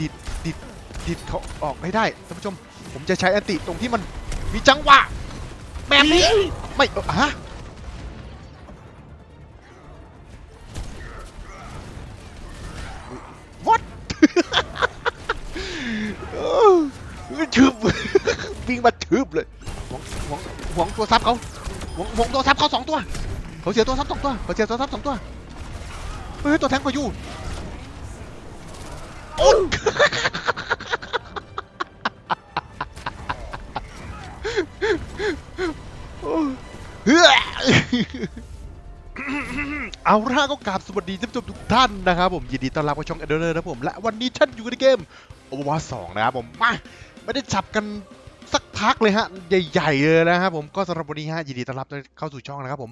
ดิดดิดดิดเขาออกให้ได้ท่านผู้ชม ผมจะใช้อันติตรงที่มันมีจังหวะแบบนี้ไม่เอ่อฮะ what เออชึบวิ่งมาชึบเลยหวงหวงหวงตัวซับเขาหวงหวงตัวซับเขาสองตัวเขาเสียตัวซับสองตัวเขาเสียตัวซับสองตัวเฮ้ยตัวแทงก็อยู่โอ๊ยเฮ้ยเอาล่ะก็กราบสวัสดีท่านผู้ชมทุกท่านนะครับผมยินดีต้อนรับเข้าช่องเอเดอร์นะครับผมและวันนี้ท่านอยู่ในเกมโอเวอร์วสองนะครับผมมาไม่ได้จับกัน พักเลยฮะ ใหญ่ๆเลยนะครับผมก็สำหรับวันนี้ฮะยินดีต้อนรับเข้าสู่ช่องนะครับผม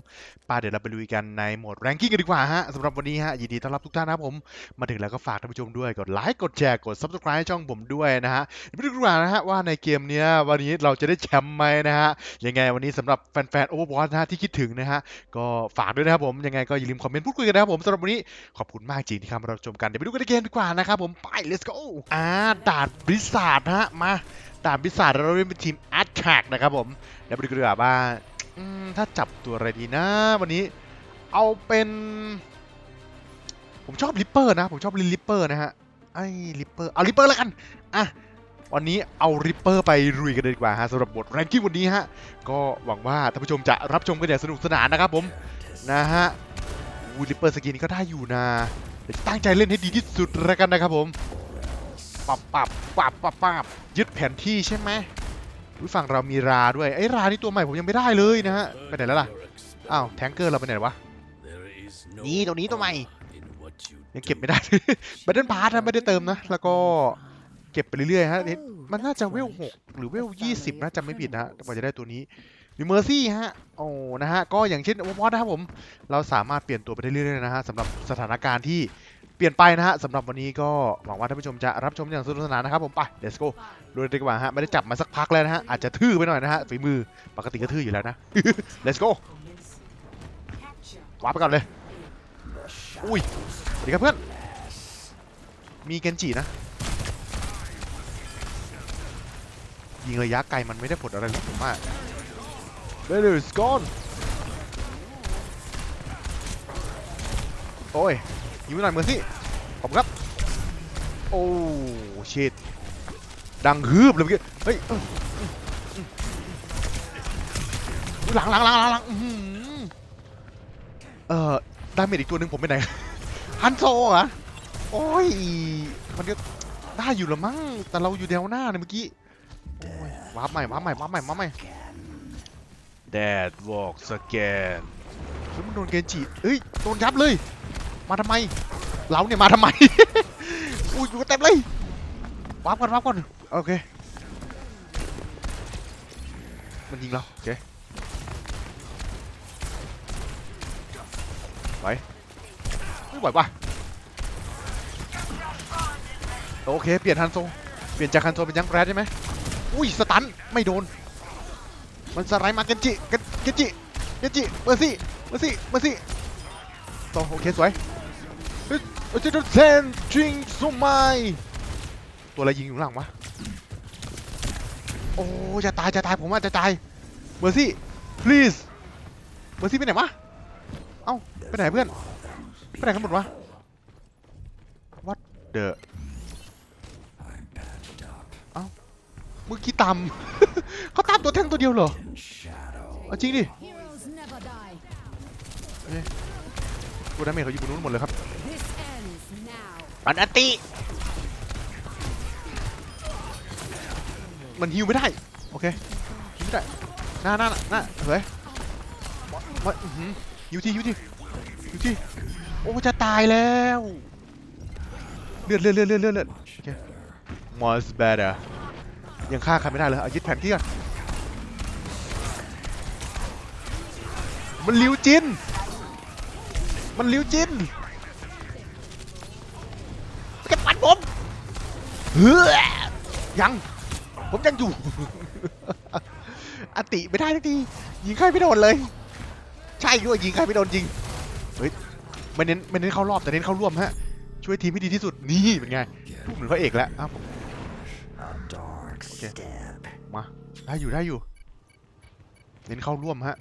ปาเดี๋ยวเราไปลุยกันในโหมดแรงกิ้งกันดีกว่าฮะสำหรับวันนี้ฮะยินดีต้อนรับทุกท่านนะครับผมมาถึงแล้วก็ฝากท่านผู้ชมด้วยกดไลค์กดแชร์กด subscribe ช่องผมด้วยนะฮะไม่รู้ดีกว่านะฮะว่าในเกมเนี้ยวันนี้เราจะได้แชมป์ไหมนะฮะยังไงวันนี้สำหรับแฟนๆ Overwatch นะฮะที่คิดถึงนะฮะก็ฝากด้วยนะครับผมยังไงก็อย่าลืมคอมเมนต์พูดคุยกันนะครับผมสำหรับวันนี้ขอบคุณมากจริงที่เข้ามารับชมกันเดี๋ยวไปดูกันในเกมดีกว่านะครับผมไป let's go อ่าดานบริษัทฮะมา ด่านบริษัทเราเล่นเป็นทีม a t t a c k นะครับผมเดี๋ยวไปดูกันดีกว่าว่าถ้าจับตัวอะไรดีนะ วันนี้เอาเป็น ผมชอบลิปเปอร์นะ ผมชอบลิลิปเปอร์นะฮะไอ้ลิปเปอร์เอาลิปเปอร์แล้วกันอะวันนี้เอาริปเปอร์ไปรุยกันเลยดีกว่าฮะสำหรับบทแรงกิ้งวันนี้ฮะก็หวังว่าท่านผู้ชมจะรับชมกันอย่างสนุกสนานนะครับผมนะฮะวูลิปเปอร์สกินนี้ก็ได้อยู่นะตั้งใจเล่นให้ดีที่สุดแล้วกันนะครับผมปับปับปับปับปับยึด แผนที่ใช่ไหมฝั่งเรามีราด้วยไอ้รานี่ตัวใหม่ผมยังไม่ได้เลยนะฮะไปไหนแล้วล่ะอ้าวแทงเกอร์เราไปไหนวะนี่ตรงนี้ตัวใหม่ยังเก็บไม่ได้บัตเดิลพาร์ทนะไม่ได้เติมนะแล้วก็เก็บไปเรื่อยๆฮะเห็นมันน่าจะเวลหกหรือเวลยี่สิบนะจำไม่ผิดนะกว่าจะได้ตัวนี้มีเมอร์ซี่ฮะโอ้นะฮะก็อย่างเช่นวอร์วอนะครับผม เราสามารถเปลี่ยนตัวไปได้เรื่อยๆนะฮะสำหรับสถานการณ์ที่ เปลี่ยนไปนะฮะสำหรับวันนี้ก็หวังว่าท่านผู้ชมจะรับชมอย่างสนุกสนานนะครับผมไป let's go ดูดีกว่าฮะไม่ได้จับมาสักพักแล้วนะฮะอาจจะทื่อไปหน่อยนะฮะฝีมือปกติก็ทื่ออยู่แล้วนะ let's go วาไปก่อนเลยอุ้ยสวัสดีครับเพื่อนมีเกนจินะยิงระยะไกลมันไม่ได้ผลอะไรหรอกผมว่า Better is gone โอ้ย ยิงไปหน่อยเมอร์ซี่ขอบคุณครับ โอ้ชิดดังฮืบเลยเมื่อกี้เฮ้ยหลังหลังหลังหลังหลังอื้ออเอ่อดาเมจอีกตัวหนึ่งผมไปไหนฮันโซเหรอโอ้ยมันก็ได้อยู่ละมั้งแต่เราอยู่แนวหน้าเนี่ยเมื่อกี้โอ้ยวาใหม่วาใหม่วาใหม่วาใหม่ Dad walks again แล้วมันโดนเกนจิเอ้ยโดนยับเลย มาทำไมเราเนี่ยมาทำไม อุ้ยอยู่กันเต็มเลยวาร์ปก่อนวาร์ปก่อนโอเค มันยิงเราโอเคไหวไม่ไหวป่ะโอเค เปลี่ยนฮันโซ เปลี่ยนจากฮันโซเป็นยังแรดใช่ไหมอุ้ยสตันไม่โดน มันสไลด์มาเกนจิเกนเกนจิเกนจิเมอร์ซี่เมอร์ซี่เมอร์ซี่ต่อโอเคสวย เฮ้ยเฮ้ยเจะเซนจิงซูไมตัวอะไรยิงอยู่ข้างหลังวะโอ้จะตายจะตายผมว่าจะตายเมอร์ซี่ please เมอร์ซี่ไปไหนวะเอ้าไปไหนเพื่อนไปไหนกันหมดวะ what the เอ้าเมื่อกี้ตามเขาตามตัวแท่งตัวเดียวเหรอเอาจริงดิ Heroes never die. ตัวดาเมจเขาอยู่บนนู้นหมดเลยครับ This ends now. ปันอติมันฮิวไม่ได้ โอเคฮิวไม่ได้หน้าหน้าหน้าเฮ้ยมาอื้อหือฮิวที่ฮิวที่ฮิวที่โอ้จะตายแล้วเลือดเลือดเลือดเลือดเลือดเลือดโอเค much better ยังฆ่าใครไม่ได้เลยเอายึดแผนที่ก่อนมันลิวจิน มันลิวจิน แกปัดผม เฮ้อยัง ผมยังอยู่ อติไม่ได้ทักที ยิงใครไม่โดนเลย ใช่ด้วยยิงใครไม่โดนจริง เฮ้ยไม่เน้นไม่เน้นเข้ารอบแต่เน้นเข้าร่วมฮะ ช่วยทีมให้ดีที่สุด นี่เป็นไงพูดเหมือนพระเอกแล้วอ้าวผมมา ได้อยู่ได้อยู่ เน้นเข้าร่วมฮะ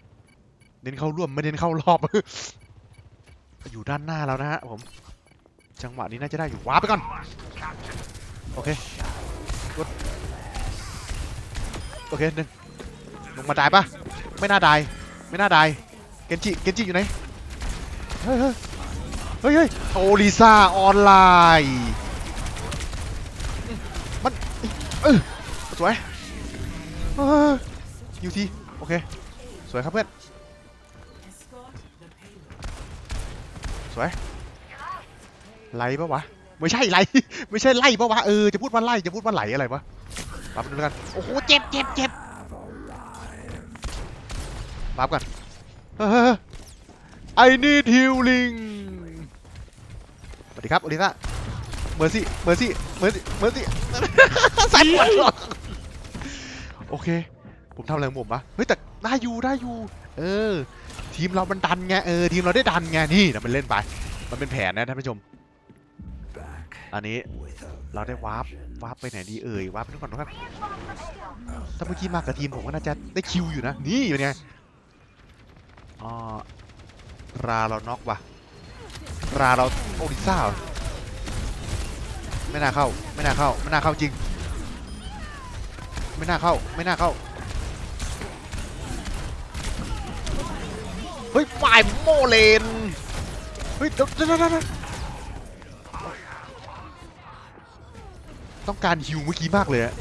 เน้นเข้าร่วมไม่เน้นเข้ารอบ อยู่ด้านหน้าแล้วนะฮะผม จังหวะนี้น่าจะได้อยู่ว้าไปก่อน โอเคกดโอเคหนึ่งลงมาได้ปะไม่น่าได้ไม่น่าได้เกนจิเกนจิอยู่ไหนเฮ้ยเฮ้ยเฮ้ยโอลิซ่าออนไลน์มันเออสวยอยูทีโอเคสวยครับเพื่อนสวยไล่ปะวะ ไม่ใช่ไล่ไม่ใช่ไล่ปะวะ เออ จะพูดว่าไล่ จะพูดว่าไหลอะไรวะรับดูกัน โอ้โห เจ็บเจ็บเจ็บรับกันไอ้นี่ทิวลิง สวัสดีครับโอลิซ่าเมอร์ซี่ เมอร์ซี่ เมอร์ซี่ เมอร์ซี่ใส่หัวหรอโอเค ผมทำอะไรของผมวะ เฮ้ย แต่ได้อยู่ได้อยู่ เออ ทีมเรามันดันไง เออ ทีมเราได้ดันไง นี่นะมันเล่นไป มันเป็นแผนนะท่านผู้ชม อันนี้เราได้วาร์ปวาร์ปไปไหนดีเอ่ยวาร์ปไปทุกคนนะครับถ้าเมื่อกี้มากับทีมผมก็น่าจะได้คิวอยู่นะ นี่เป็นไงอ๋อราเราน็อกว่ะราเราโอริซ่าไม่น่าเข้า ไม่น่าเข้า ไม่น่าเข้าจริง ไม่น่าเข้า ไม่น่าเข้า เฮ้ยฝ่ายโมเลน เฮ้ยเดี๋ยวเดี๋ยว ต้องการฮิวเมื่อกี้มากเลยอะ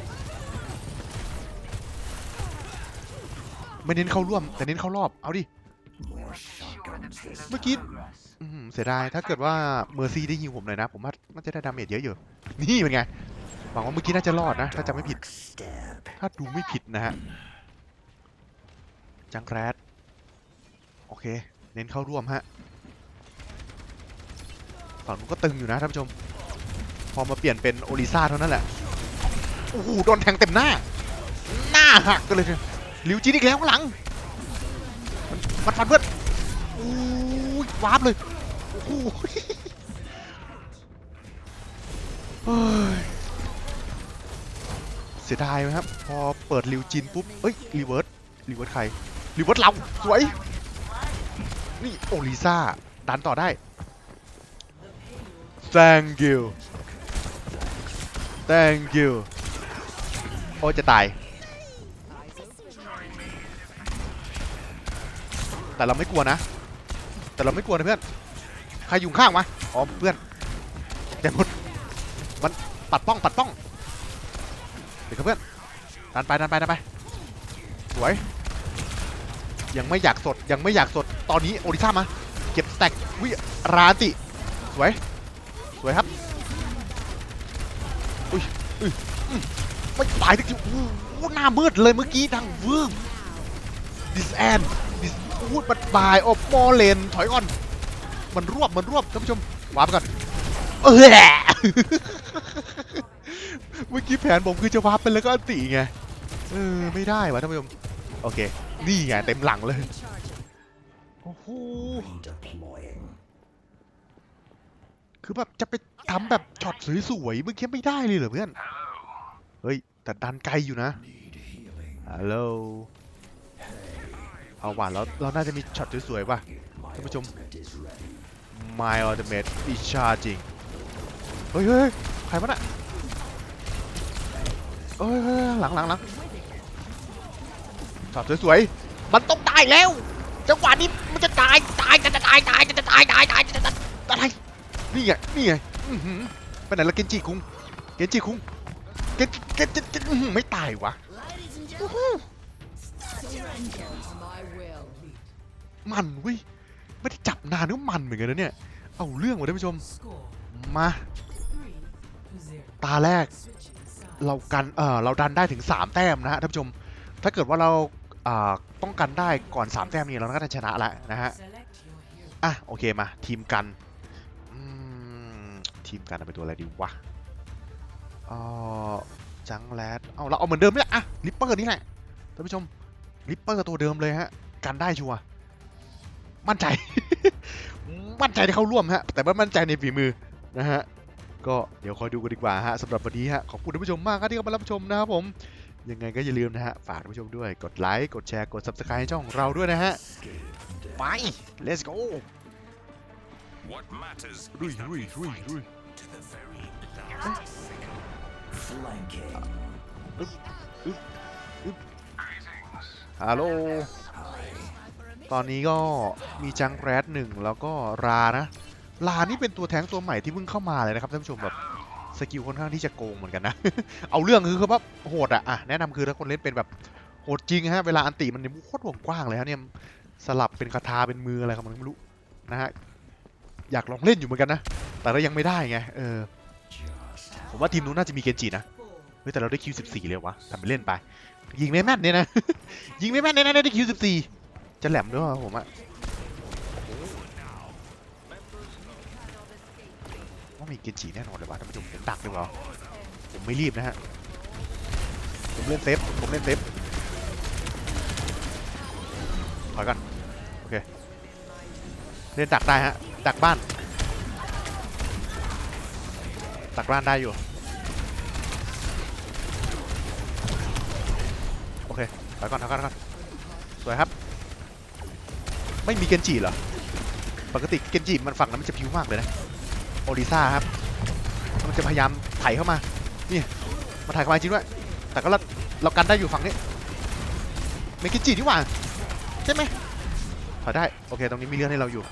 ไม่เน้นเข้าร่วม แต่เน้นเข้ารอบ เอาดิ เมื่อกี้เสียดาย ถ้าเกิดว่าเมอร์ซี่ได้ฮิวผมหน่อยนะ ผมว่าน่าจะได้ดาเมจเยอะอยู่ นี่เป็นไง หวังว่าเมื่อกี้น่าจะรอดนะ ถ้าจำไม่ผิด ถ้าดูไม่ผิดนะฮะ จังแรดโอเค เน้นเข้าร่วมฮะ ฝั่งนู้นก็ตึงอยู่นะท่านผู้ชม พอมาเปลี่ยนเป็นโอลิซ่าเท่านั้นแหละโอ้โหโดนแทงเต็มหน้า หน้าหักกันเลยลิวจีนอีกแล้วข้างหลังมันฟันเพื่อนโอ้ยวาร์ปเลยโอ้โหเฮ้ยเสียดายไหมครับ พอเปิดริวจินปุ๊บเอ้ยรีเวิร์สรีเวิร์สใครรีเวิร์สเราสวย นี่โอลิซ่าดันต่อได้ thank you thank you โอ้จะตาย แต่เราไม่กลัวนะ แต่เราไม่กลัวนะเพื่อน ใครอยู่ข้างวะอ๋อเพื่อนแต่หมดมันปัดป้องปัดป้องเดี๋ยวเพื่อนดันไปดันไปดันไปสวย ยังไม่อยากสดยังไม่อยากสดตอนนี้โอริซ่ามา เก็บสแต็กวิราติ สวย สวยครับ อุ้ยอุ้ยอื้อไม่ตายทักทีโอ้โหหน้ามืดเลยเมื่อกี้ดังวืบดิสแอนดิสพูดบัดบายโอ้มอเลนถอยก่อน มันรวบมันรวบท่านผู้ชมวาร์ปก่อนเออเมื่อกี้แผนผมคือจะวาร์ปไปแล้วก็อันติไงเออไม่ได้วะท่านผู้ชมโอเค นี่ไงเต็มหลังเลยโอ้โห Redeploying. คือแบบจะไป ทำแบบช็อตสวยๆเมื่อกี้ไม่ได้เลยเหรอเพื่อน เฮ้ย แต่ดันไกลอยู่นะ ฮัลโหล เอาว่ะแล้วเราน่าจะมีช็อตสวยๆป่ะท่านผู้ชม my ultimate is charging เฮ้ยเฮ้ยใครวะน่ะเฮ้ยเฮ้ยหลังหลังหลังช็อตสวยๆ มันต้องตายแล้ว จังหวะนี้มันจะตาย ตาย จะจะตาย ตาย จะตาย ตาย ตาย จะจะตาย นี่ไง นี่ไง อื้อหือไปไหนละเกนจิคุงเกนจิคุงเกนเกนเกนเกนอื้อหือไม่ตายวะ Surrender to my will. มันเว้ยไม่ได้จับนานก็มันเหมือนกันนะเนี่ย เอาเรื่องว่ะท่านผู้ชมมาตาแรกเรากัน เออเราดันได้ถึง 3 แต้มนะฮะท่านผู้ชม ถ้าเกิดว่าเราอ่าป้องกันได้ก่อน 3 แต้มนี้เราก็จะชนะแล้วนะฮะอะโอเคมาทีมกันอืม ทีมกันเอาเป็นตัวอะไรดีวะเออจังแรดเอาเราเอาเหมือนเดิมเนี่ยอะลิปเปอร์นี่แหละท่านผู้ชมลิปเปอร์ตัวเดิมเลยฮะกันได้ชัวร์มั่นใจ มั่นใจที่เข้าร่วมฮะ แต่ไม่มั่นใจในฝีมือนะฮะ ก็เดี๋ยวคอยดูกันดีกว่าฮะสำหรับวันนี้ฮะ ขอบคุณท่านผู้ชมมากครับที่เข้ามารับชมนะครับผม ยังไงก็อย่าลืมนะฮะ ฝากท่านผู้ชมด้วย กดไลค์ กดแชร์ กด subscribe ให้ช่องของเราด้วยนะฮะ ไป let's go What matters รุย is that รุย we รุย fight รุย to the very last second. Flanking. ฮัลโหล ตอนนี้ก็มีจังแรดหนึ่งแล้วก็รานะ รานี่เป็นตัวแท้งตัวใหม่ที่เพิ่งเข้ามาเลยนะครับท่านผู้ชมแบบสกิลค่อนข้างที่จะโกงเหมือนกันนะ เอาเรื่องคือคือว่าโหดอะอะแนะนำคือถ้าคนเล่นเป็นแบบโหดจริงฮะ เวลาอันติมันเนี่ยโคตรวงกว้างเลยฮะเนี่ยสลับเป็นคาถาเป็นมืออะไรครับมันไม่รู้นะฮะ อยากลองเล่นอยู่เหมือนกันนะ แต่เรายังไม่ได้ไงเออผมว่าทีมนู้นน่าจะมีเกนจินะเฮ้ยแต่เราได้คิว14เลยวะทำไปเล่นไป ยิงไม่แม่นเนี่ยนะ ยิงไม่แม่นเนี่ยนะได้คิว14จะแหลมด้วยวะผมอะว่ามีเกนจิแน่นอนเลยวะท่านผู้ชมผมดักดีกว่าผมไม่รีบนะฮะผมเล่นเซฟผมเล่นเซฟถอยก่อนโอเคเล่นดักได้ฮะดักบ้าน ดักบ้านได้อยู่ โอเคถอยก่อนถอยก่อนถอยก่อนสวยครับ ไม่มีเกนจิเหรอ ปกติเกนจิมันฝั่งนั้นมันจะพิวมากเลยนะ โอริซ่าครับ มันจะพยายามไถเข้ามา นี่มาถ่ายเข้ามาจริงด้วย แต่ก็เราเรากันได้อยู่ฝั่งนี้ไม่เกนจินี่หว่า ใช่ไหมถอยได้ โอเค ตรงนี้มีเรื่องให้เราอยู่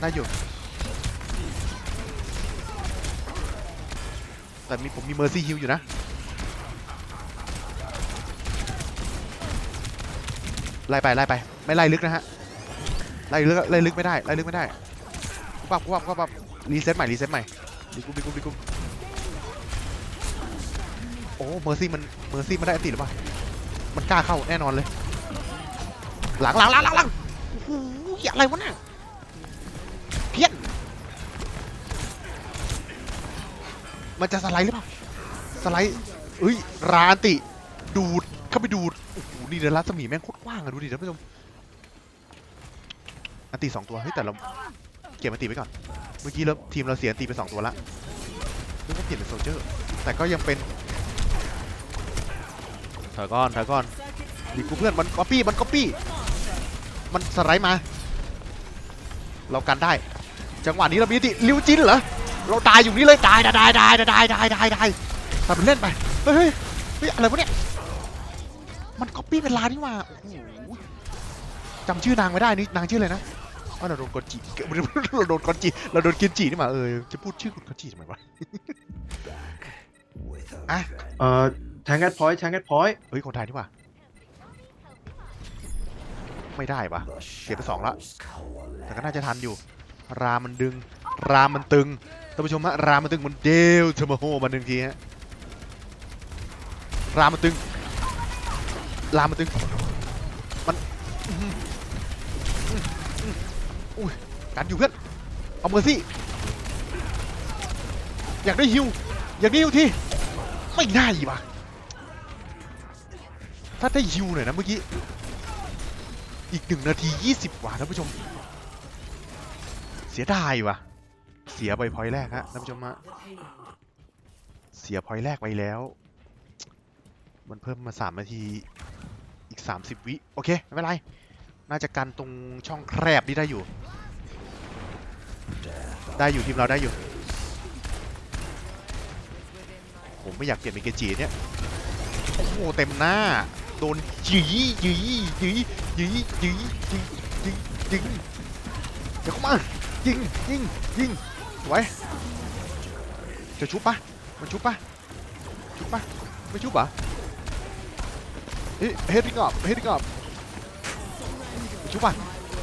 ได้อยู่ แต่มีผมมีเมอร์ซี่ฮิลอยู่นะไล่ไปไล่ไปไม่ไล่ลึกนะฮะไล่ลึกไล่ลึกไม่ได้ไล่ลึกไม่ได้กูปั๊บปั๊บปั๊บปั๊บรีเซ็ตใหม่รีเซ็ตใหม่ดีกุมดีกุมดีกุมโอ้เมอร์ซี่มันเมอร์ซี่มันได้อันติหรือเปล่ามันกล้าเข้าแน่นอนเลย หลังหลังหลังหลังหลังโอ้โหอะไรวะเนี่ย มันจะสไลด์หรือเปล่า สไลด์เอ้ยร้านติ ดูด เข้าไปดูด โอ้โห นี่เดรัสมีแม่งโคตรกว้างอะดูดิท่านผู้ชมอันตีสองตัว เฮ้ย แต่เราเก็บอันตีไว้ก่อน เมื่อกี้เราทีมเราเสียอันตีไปสองตัวละนึกว่าเปลี่ยนเป็นโซเจอร์ แต่ก็ยังเป็นถอยก่อนถอยก่อนดีกูเพื่อน มันก๊อปปี้ มันก๊อปปี้ มันสไลด์มา เรากันได้ จังหวะนี้เรามีติลิวจินเหรอ เราตายอยู่นี่เลยตายตายตายตายตายตายตายตายทำเป็นเล่นไปเฮ้ยเฮ้ยเฮ้ยอะไรวะเนี่ยมันก๊อปปี้เป็นลานนี่หว่าโอ้โหจำชื่อนางไม่ได้นี่นางชื่ออะไรนะว่าเราโดนกอนจิเราโดนกอนจิเราโดนกินจินี่หว่าเออจะพูดชื่อคุณกอนจิทำไมวะ with a Ah. friend. เอ่อแทงแอดพอยต์แทงแอดพอยต์เฮ้ยคนไทยนี่หว่าไม่ได้ปะ The เสียไปสองละ shadows coalesce. แต่ก็น่าจะทันอยู่ รามมันดึง รามมันตึง ท่านผู้ชมฮะรามมันตึงมันเดลเทอร์โมโฮมาหนึ่งทีฮะรามมันตึงรามมันตึงมันอุ้ยกันอยู่เพื่อนเอาเมอร์ซี่อยากได้ฮิวอยากได้ฮิวทีไม่ได้ปะถ้าได้ฮิวหน่อยนะเมื่อกี้อีกหนึ่งนาทียี่สิบกว่าท่านผู้ชม เสียดายว่ะ เสียไปพอยแรกฮะท่านผู้ชมฮะเสียพอยแรกไปแล้ว มันเพิ่มมาสามนาทีอีก 30 วิโอเคไม่เป็นไร น่าจะกันตรงช่องแครบนี่ได้อยู่ ได้อยู่ทีมเราได้อยู่ ผมไม่อยากเปลี่ยนเป็นเกจีเนี่ยโอ้เต็มหน้า โดนยี้อยื้อยื้อยื้อยื้อยื้อยิงยิงเดี๋ยวเข้ามายิงยิงยิง สวยจะชุบปะมันชุบปะชุบปะไม่ชุบปะเฮ้ยเฮดดิ้งออฟเฮดดิ้งออฟชุบปะ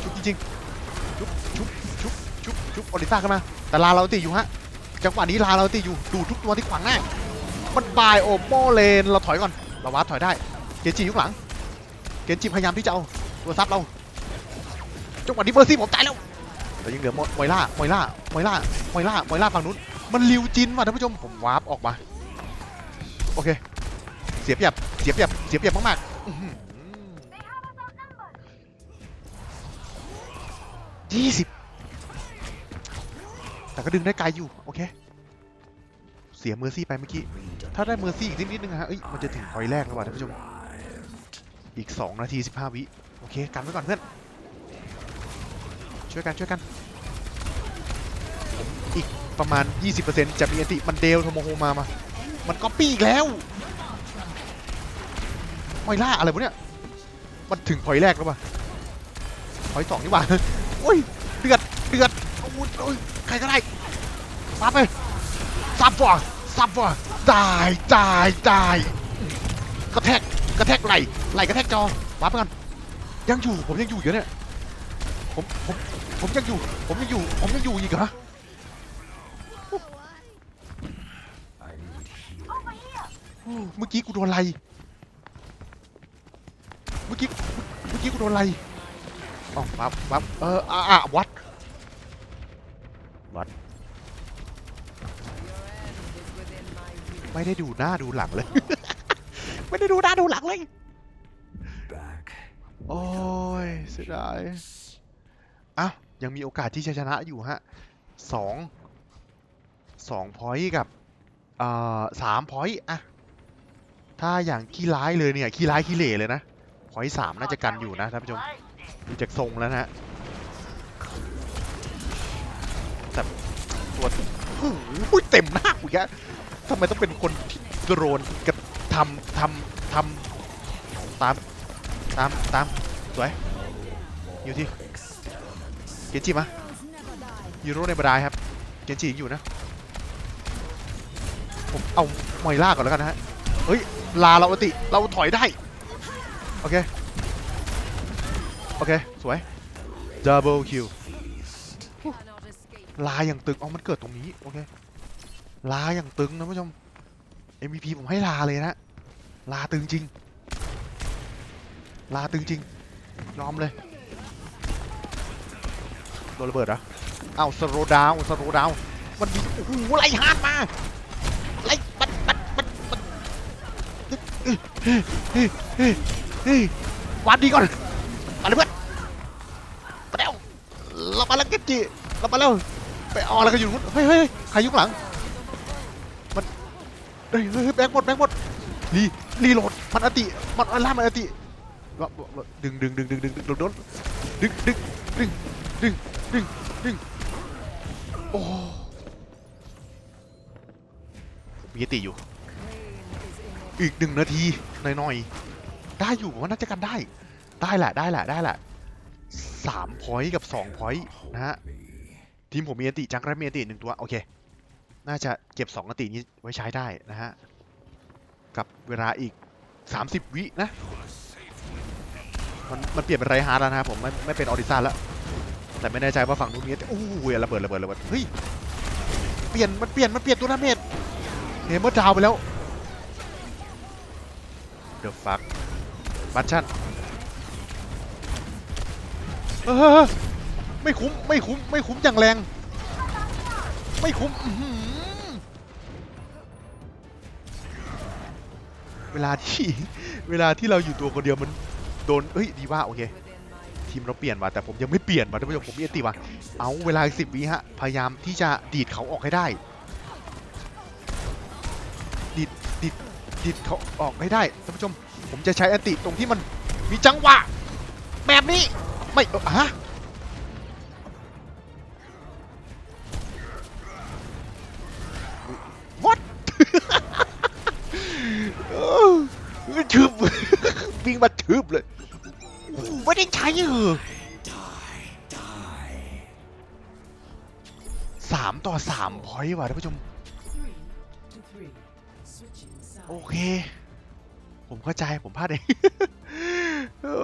ชุบจริงๆชุบชุบชุบชุบชุบออริซ่าขึ้นมาแต่ลาเราติอยู่ฮะจังหวะนี้ลาเราติอยู่ดูทุกตัวที่ขวางหน้ามันบายโอโมเลนเราถอยก่อนเราวัดถอยได้เกนจิยุคหลังเกนจิพยายามที่จะเอาตัวซับเราจังหวะนี้เบอร์ซี่ผมตายแล้วแต่ยังเหลือมมอยล่ามอยล่า อยล่ามอยล่ามอยล่าฝั่งนู้น มันริวจินว่ะท่านผู้ชม ผมวาร์ปออกมา โอเค เสียเปรียบ เสียเปรียบ เสียเปรียบมากๆอื้อหือยี่สิบแต่ก็ดึงได้ไกลอยู่ โอเค เสียเมอร์ซี่ไปเมื่อกี้ ถ้าได้เมอร์ซี่อีกนิดนึงนะฮะเอ้ย มันจะถึงพอยต์แรกแล้วว่ะท่านผู้ชม อีก 2 นาที 15 วิ โอเค กันไว้ก่อนเพื่อน ช่วยกัน ช่วยกัน อีกประมาณ 20%จะมีอันติมันเดลโทโมโฮมามา มันก๊อปปี้อีกแล้วมอยล่าอะไรวะเนี่ย มันถึงพอยแรกแล้วป่ะพอยสองนี่หว่าโอ้ยเดือดเดือดโอ้ยโอ้ยใครก็ได้มาไปซับว่ะซับว่ะได้ได้ได้กระแทกกระแทกไหลไหลกระแทกจอวับไปก่อนยังอยู่ผมยังอยู่อยู่เนี่ยผมผมผมยังอยู่ ผมยังอยู่ผมยังอยู่อีกเหรอ I need healing. โอ้ เมื่อกี้กูโดนอะไร เมื่อกี้ เมื่อกี้กูโดนอะไรอ๋อวับวับเอออะอะวัด วัด ไม่ได้ดูหน้าดูหลังเลย ไม่ได้ดูหน้าดูหลังเลย Back. โอ้ยเสียดายอ้าวยังมีโอกาสที่จะชนะอยู่ฮะสองสองพอยต์กับเอ่อสามพอยต์อะ ถ้าอย่างขี้ร้ายเลยเนี่ยขี้ร้ายขี้เหร่เลยนะพอยสามน่าจะกันอยู่นะท่านผู้ชมดูจากทรงแล้วนะฮะแต่ตัวโอ้โหเต็มหน้ากูแกทำไมต้องเป็นคนที่โดนกับทำทำทำตามตามตามสวยอยู่ที่เกนจิมายูโรในบรายครับเกนจิอยู่นะผมเอามอยล่าก่อนแล้วกันนะฮะ เฮ้ย ลาเราอติ เราถอยได้ โอเค โอเค สวย double kill ลาอย่างตึงเอามันเกิดตรงนี้ โอเค ลาอย่างตึงนะผู้ชม MVP ผมให้ลาเลยนะ ลาตึงจริง ลาตึงจริง ยอมเลยโดนระเบิดเหรออ้าวสโลดาวสโลดาวมันมีโอ้โหไล่ฮาร์ดมาไล่มันมันมันมันเฮ้ยเฮ้ยเฮ้ยเฮ้ยเฮ้ย วันดีก่อนมาเลยเพื่อนมาแล้วเรามาแล้วเกนจิเรามาแล้วไปอออะไรกันอยู่นู้นเฮ้ยเฮ้ยใครยุ่งหลังมันเฮ้ยเฮ้ยแบงค์หมดแบงค์หมดรีรีโหลดมันอติมันอันล่ามันอติว่าว่าดึงดึงดึงดึงดึงดึงโดนดึงดึงดึงดึงดึงดึงโอ้มีติอยู่ อีกหนึ่งนาทีหน่อยๆ ได้อยู่ผมว่าน่าจะกันได้ ได้แหละได้แหละได้แหละสามพอยต์กับสองพอยต์นะฮะ ทีมผมมีอันติจังไรมีอันติหนึ่งตัว โอเค น่าจะเก็บสองอันตินี้ไว้ใช้ได้นะฮะ กับเวลาอีก30วินะ มันมันเปลี่ยนเป็นไรฮาร์ดแล้วนะครับผมไม่ไม่เป็นออริซ่าแล้ว แต่ไม่แน่ใจว่าฝั่งนู้นมีโอ้โหระเบิดระเบิดระเบิดเฮ้ย เปลี่ยนมันเปลี่ยนมันเปลี่ยนตัวดาเมจเฮมเมอร์ดาวไปแล้ว เดอะฟักบัตชันไม่คุ้ม ไม่คุ้ม ไม่คุ้มอย่างแรง ไม่คุ้มเวลาที่เวลาที่เราอยู่ตัวคนเดียวมันโดนเฮ้ยดีว่าโอเคทีมเราเปลี่ยนว่ะแต่ผมยังไม่เปลี่ยนว่ะท่านผู้ชมผมมีอติว่ะเอาเวลาสิบวิฮะพยายามที่จะดีดเขาออกให้ได้ ดีดดีดเขาออกให้ได้ท่านผู้ชม ผมจะใช้อันติตรงที่มันมีจังหวะ แบบนี้ ไม่เออฮะวัดชืบวิ่งมาชืบเลยไม่ได้ใช้เหรอสามต่อสามพอยต์ว่ะท่านผู้ชม โอเค ผมเข้าใจผมพลาดเองโอ้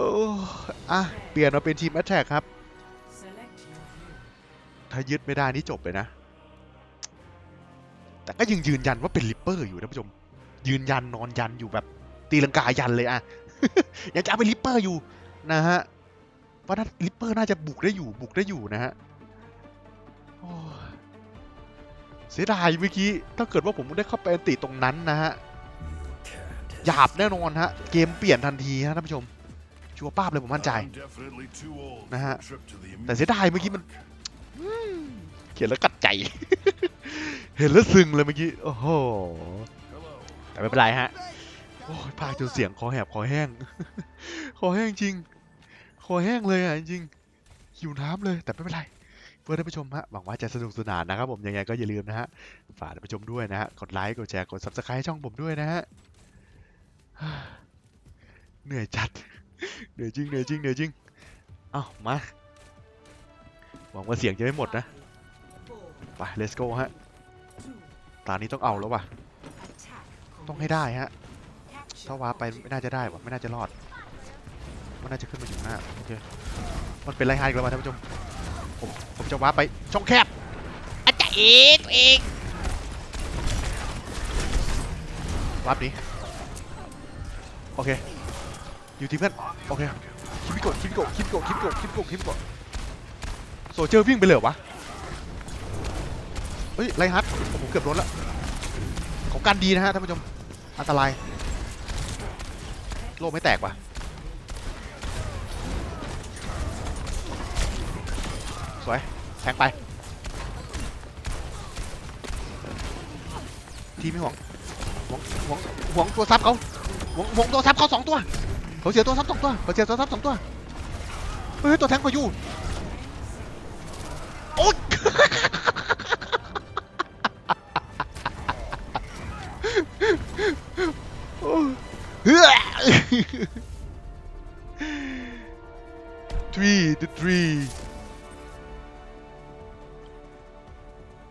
อะ เปลี่ยนมาเป็นทีมแอตแทกครับ ถ้ายึดไม่ได้นี่จบเลยนะ แต่ก็ยังยืนยันว่าเป็นลิปเปอร์อยู่ท่านผู้ชม ยืนยันนอนยันอยู่แบบตีลังกายันเลยอะยังจะเอาเป็นลิปเปอร์อยู่นะฮะว่าน่าลิปเปอร์น่าจะบุกได้อยู่บุกได้อยู่นะฮะเสียดายเมื่อกี้ ถ้าเกิดว่าผมได้เข้าไปอันติตรงนั้นนะฮะ หยาบแน่นอนฮะ เกมเปลี่ยนทันทีฮะท่านผู้ชม ชัวร์ป้าบเลยผมมั่นใจ I'm definitely too old Nah. for a trip to the แต่เสียดายเมื่อกี้มันอืมเขียนแล้วกัดใจ เห็นแล้วซึ้งเลยเมื่อกี้ โอ้โห แต่ไม่เป็นไรฮะ โอ้ยพากจนเสียงคอแหบคอแห้ง คอแห้งจริง คอแห้งเลยอะจริงหิวน้ำเลยแต่ไม่เป็นไรเพื่อนท่านผู้ชมฮะหวังว่าจะสนุกสนานนะครับผมยังไงก็อย่าลืมนะฮะฝากท่านผู้ชมด้วยนะฮะกดไลค์กดแชร์กด subscribe ให้ช่องผมด้วยนะฮะ เหนื่อยจัด เหนื่อยจริง เหนื่อยจริง เหนื่อยจริง เอ้ามา หวังว่าเสียงจะไม่หมดนะ ไป let's go ฮะตอนนี้ต้องเอาแล้วว่ะ ต้องให้ได้ฮะ ถ้าว้าไปไม่น่าจะได้ว่ะ ไม่น่าจะรอด มันน่าจะขึ้นมาอยู่หน้า โอเค มันเป็นไรฮาอีกแล้ววะท่านผู้ชม ผมผมจะว้าไปช่องแคบอาจารย์เองตัวเองว้าร์ปหนี้ โอเค อยู่ที่เพื่อนโอเคคิมิโกะคิมิโกะคิมิโกะคิมิโกะคิมิโกะคิมิโกะโซเจอร์วิ่งไปเลยเหรอวะเฮ้ยไรฮัทโอ้โหเกือบโดนละของการดีนะฮะท่านผู้ชมอันตราย โลกไม่แตกว่ะสวยแทงไป ทีไม่หวงหวงหวงหวงตัวซับเขา วงห่วงตัวซับเขาสองตัวเขาเสียตัวซับสองตัวเขาเสียตัวซับสองตัวเฮ้ยตัวแทงก็อยู่โอ๊ยโอ้เฮ้ย three the three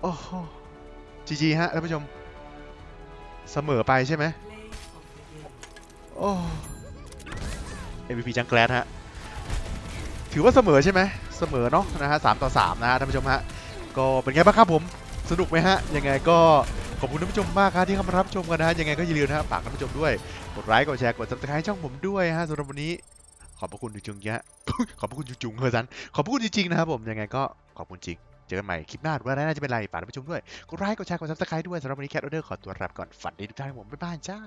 โอ้โหจีจีฮะท่านผู้ชม เสมอไปใช่ไหม โอ้ MVP จังแกลฮะ ถือว่าเสมอใช่ไหม เสมอเนาะนะฮะสามต่อสามนะฮะท่านผู้ชมฮะ ก็เป็นไงบ้างครับผม สนุกไหมฮะ ยังไงก็ขอบคุณท่านผู้ชมมากครับที่เข้ามารับชมกันนะฮะ ยังไงก็อย่าลืมนะฮะฝากท่านผู้ชมด้วย กดไลค์ กดแชร์ กด subscribe ให้ช่องผมด้วยฮะสำหรับวันนี้ ขอบพระคุณจริงๆฮะ ขอบพระคุณจุงๆเฮอซัน ขอบพระคุณจริงๆนะครับผม ยังไงก็ขอบคุณจริงเจอกันใหม่คลิปหน้าว่าน่าจะเป็นไรฝากท่านผู้ชมด้วย กดไลค์ กดแชร์ กด subscribe ด้วยสำหรับวันนี้แคทออเดอร์ขอตัวลาไปก่อน ฝันดีทุกท่านผม บ๊ายบายจ้า